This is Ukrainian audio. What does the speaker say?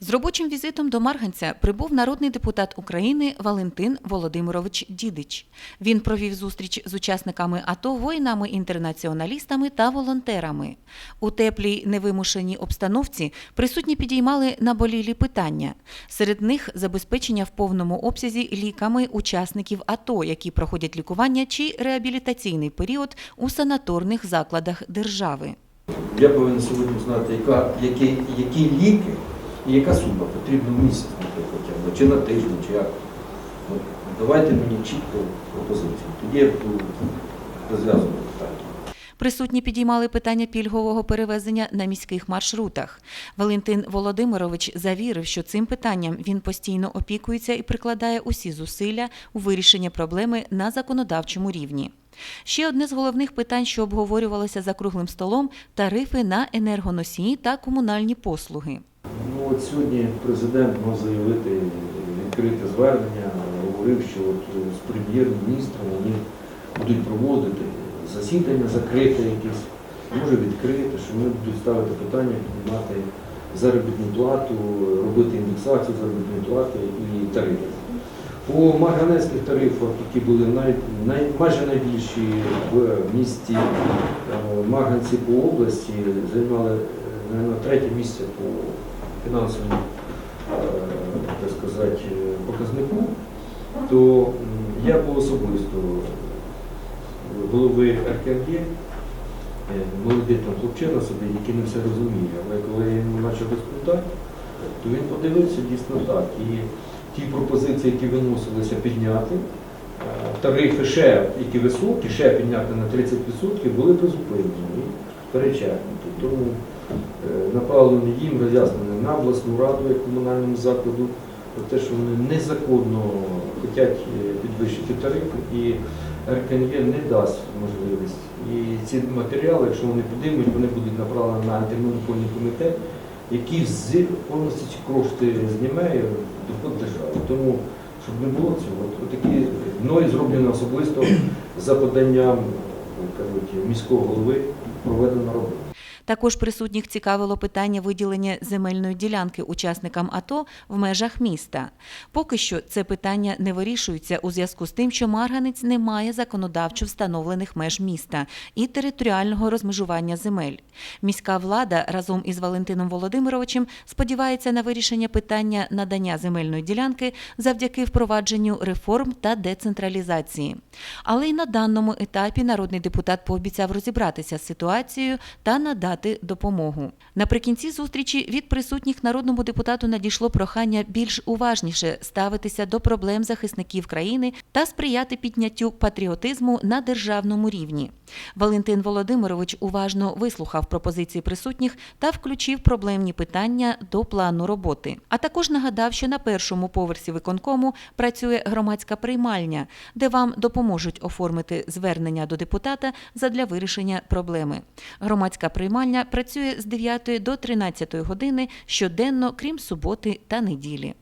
З робочим візитом до Марганця прибув народний депутат України Валентин Володимирович Дідич. Він провів зустріч з учасниками АТО, воїнами-інтернаціоналістами та волонтерами. У теплій невимушеній обстановці присутні підіймали наболілі питання. Серед них забезпечення в повному обсязі ліками учасників АТО, які проходять лікування чи реабілітаційний період у санаторних закладах держави. Я повинен сьогодні знати, яка, які, які ліки і яка сума потрібна в місяць, наприклад, чи на тиждень, чи як. От, давайте мені чітко пропозицію. Тоді я буду питання. Присутні підіймали питання пільгового перевезення на міських маршрутах. Валентин Володимирович завірив, що цим питанням він постійно опікується і прикладає усі зусилля у вирішенні проблеми на законодавчому рівні. Ще одне з головних питань, що обговорювалося за круглим столом тарифи на енергоносії та комунальні послуги. Ну от сьогодні президент мав заявити відкрите звернення, говорив, що от з прем'єр-міністром вони будуть проводити засідання закрите якесь, може відкрите, що вони будуть ставити питання, піднімати заробітну плату, робити індексацію заробітної плати і тарифи. По марганецьких тарифах, які були най, най, майже найбільші в місті е, Марганці по області, займали е, на третє місце по фінансовому е, так сказати, показнику, то я був особисто голови РКМЄ, е, молодий там хлопчина собі, який не все розуміє, але коли я йому почав розповідати, то він подивився дійсно так. І ті пропозиції, які виносилися підняти, е, тарифи ще, які високі, ще підняти на 30%, були призупинені перечеркнуті. Тому е, направлені їм роз'яснення на обласну раду як комунальному закладу про те, що вони незаконно хочуть е, підвищити тарифи і РКНЄ не дасть можливість. І ці матеріали, якщо вони подимуть, вони будуть направлені на антимонопольний комітет, який з повністю ці кошти зніме доход держави. Тому, щоб не було цього, такі мною зроблено особисто за поданням кажуть, міського голови проведена робота. Також присутніх цікавило питання виділення земельної ділянки учасникам АТО в межах міста. Поки що це питання не вирішується у зв'язку з тим, що Марганець не має законодавчо встановлених меж міста і територіального розмежування земель. Міська влада разом із Валентином Володимировичем сподівається на вирішення питання надання земельної ділянки завдяки впровадженню реформ та децентралізації. Але й на даному етапі народний депутат пообіцяв розібратися з ситуацією та надати допомогу. Наприкінці зустрічі від присутніх народному депутату надійшло прохання більш уважніше ставитися до проблем захисників країни та сприяти підняттю патріотизму на державному рівні. Валентин Володимирович уважно вислухав пропозиції присутніх та включив проблемні питання до плану роботи. А також нагадав, що на першому поверсі виконкому працює громадська приймальня, де вам допоможуть оформити звернення до депутата задля вирішення проблеми. Громадська приймальня працює з 9 до 13 години щоденно, крім суботи та неділі.